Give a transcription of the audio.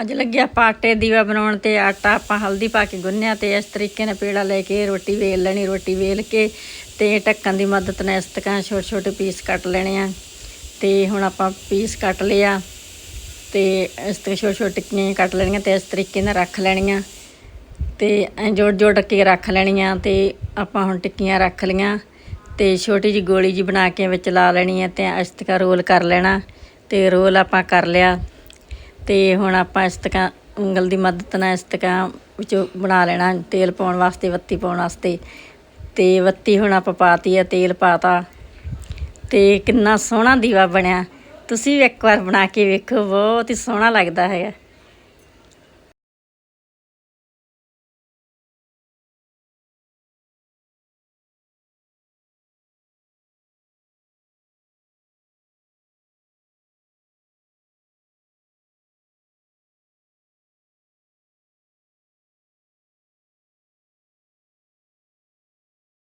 ਅੱਜ ਲੱਗਿਆ ਆਪਾਂ ਆਟੇ ਦੀਵਾ ਬਣਾਉਣ ਤੇ ਆਟਾ ਆਪਾਂ ਹਲਦੀ ਪਾ ਕੇ ਗੁੰਨਿਆ ਤੇ ਇਸ ਤਰੀਕੇ ਨਾਲ ਪੇੜਾ ਲੈ ਕੇ ਰੋਟੀ ਵੇਲ ਲੈਣੀ, ਰੋਟੀ ਵੇਲ ਕੇ ਤੇ ਢੱਕਣ ਦੀ ਮਦਦ ਨਾਲ ਇਸ ਤਰ੍ਹਾਂ ਛੋਟੇ ਛੋਟੇ ਪੀਸ ਕੱਟ ਲੈਣੇ ਆ। ਤੇ ਹੁਣ ਆਪਾਂ ਪੀਸ ਕੱਟ ਲਿਆ ਤੇ ਇਸ ਤਰ੍ਹਾਂ ਛੋਟੇ ਛੋਟੇ ਟਿੱਕੀਆਂ ਕੱਟ ਲੈਣੀਆਂ ਤੇ ਇਸ ਤਰੀਕੇ ਨਾਲ ਰੱਖ ਲੈਣੀਆਂ। ਤੇ ਐਂ ਜੋੜ ਜੋੜ ਕੇ ਰੱਖ ਲੈਣੀਆਂ ਤੇ ਆਪਾਂ ਹੁਣ ਟਿੱਕੀਆਂ ਰੱਖ ਲੀਆਂ ਤੇ ਛੋਟੀ ਜੀ ਗੋਲੀ ਜੀ ਬਣਾ ਕੇ ਵਿੱਚ ਲਾ ਲੈਣੀ ਹੈ ਤੇ ਇਸ ਤਰ੍ਹਾਂ ਰੋਲ ਕਰ ਲੈਣਾ ਤੇ ਰੋਲ ਆਪਾਂ ਕਰ ਲਿਆ। ਤੇ ਹੁਣ ਆਪਾਂ ਇਸ ਤਰ੍ਹਾਂ ਉਂਗਲ ਦੀ ਮਦਦ ਨਾਲ ਇਸ ਤਰ੍ਹਾਂ ਵਿੱਚੋਂ ਬਣਾ ਲੈਣਾ, ਤੇਲ ਪਾਉਣ ਵਾਸਤੇ ਬੱਤੀ ਪਾਉਣ ਵਾਸਤੇ। ਤੇ ਬੱਤੀ ਹੁਣ ਆਪਾਂ ਪਾਤੀ ਆ, ਤੇਲ ਪਾਤਾ। ਤੇ ਕਿੰਨਾ ਸੋਹਣਾ ਦੀਵਾ ਬਣਿਆ। ਤੁਸੀਂ ਵੀ ਇੱਕ ਵਾਰ ਬਣਾ ਕੇ ਵੇਖੋ, ਬਹੁਤ ਹੀ ਸੋਹਣਾ ਲੱਗਦਾ ਹੈਗਾ।